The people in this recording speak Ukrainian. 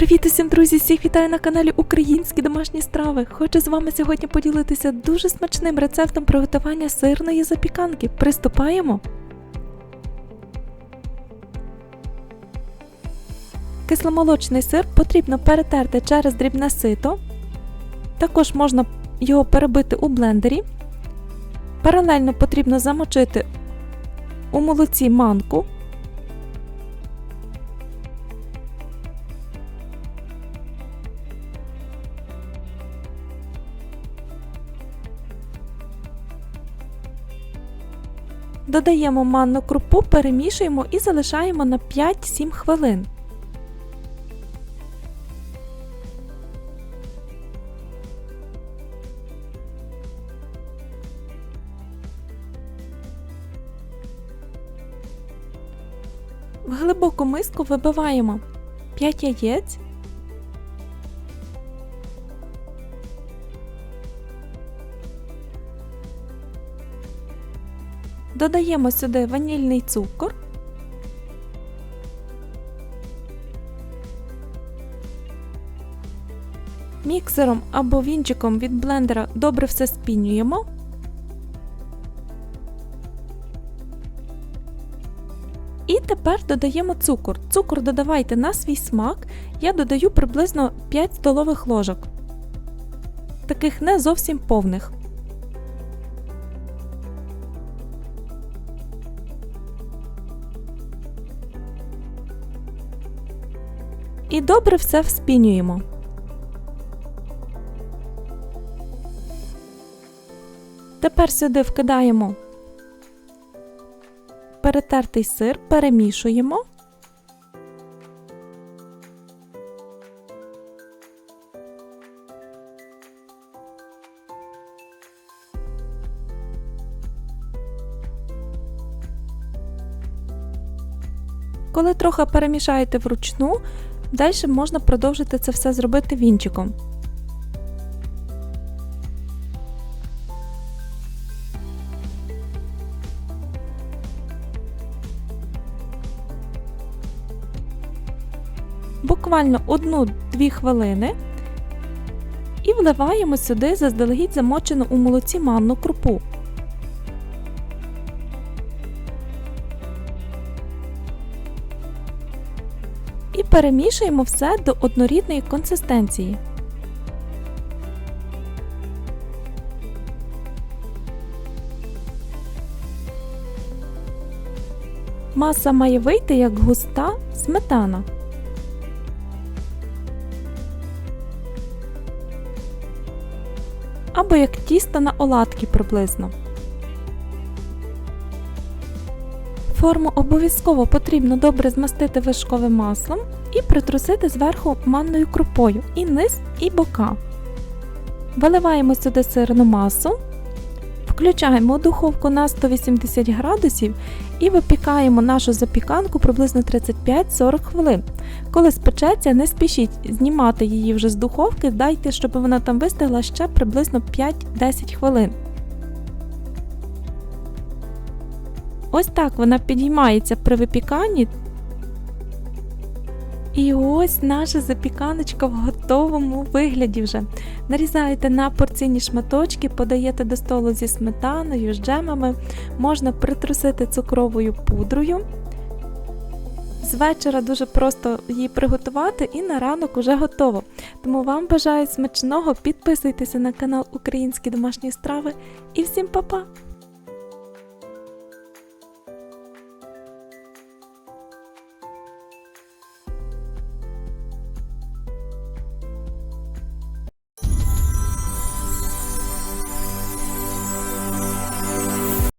Привіт усім, друзі! Всіх вітаю на каналі Українські домашні страви. Хочу з вами сьогодні поділитися дуже смачним рецептом приготування сирної запіканки. Приступаємо. Кисломолочний сир потрібно перетерти через дрібне сито. Також можна його перебити у блендері. Паралельно потрібно замочити у молоці манку. Додаємо манну крупу, перемішуємо і залишаємо на 5-7 хвилин. В глибоку миску вибиваємо 5 яєць, додаємо сюди ванільний цукор, міксером або вінчиком від блендера добре все спінюємо. І тепер додаємо цукор. Цукор додавайте на свій смак. Я додаю приблизно 5 столових ложок. Таких не зовсім повних. І добре все вспінюємо. Тепер сюди вкидаємо перетертий сир, перемішуємо. Коли трохи перемішаєте вручну, далі можна продовжити це все зробити вінчиком. Буквально 1-2 хвилини і вливаємо сюди заздалегідь замочену у молоці манну крупу. Перемішуємо все до однорідної консистенції. Маса має вийти як густа сметана. Або як тісто на оладки приблизно. Форму обов'язково потрібно добре змастити вершковим маслом і притрусити зверху манною крупою і низ, і бока. Виливаємо сюди сирну масу, включаємо духовку на 180 градусів і випікаємо нашу запіканку приблизно 35-40 хвилин. Коли спечеться, не спішіть знімати її вже з духовки, дайте, щоб вона там вистигла ще приблизно 5-10 хвилин. Ось так вона підіймається при випіканні. І ось наша запіканочка в готовому вигляді вже. Нарізаєте на порційні шматочки, подаєте до столу зі сметаною, з джемами, можна притрусити цукровою пудрою. З вечора дуже просто її приготувати і на ранок уже готово. Тому вам бажаю смачного, підписуйтеся на канал Українські домашні страви і всім па-па!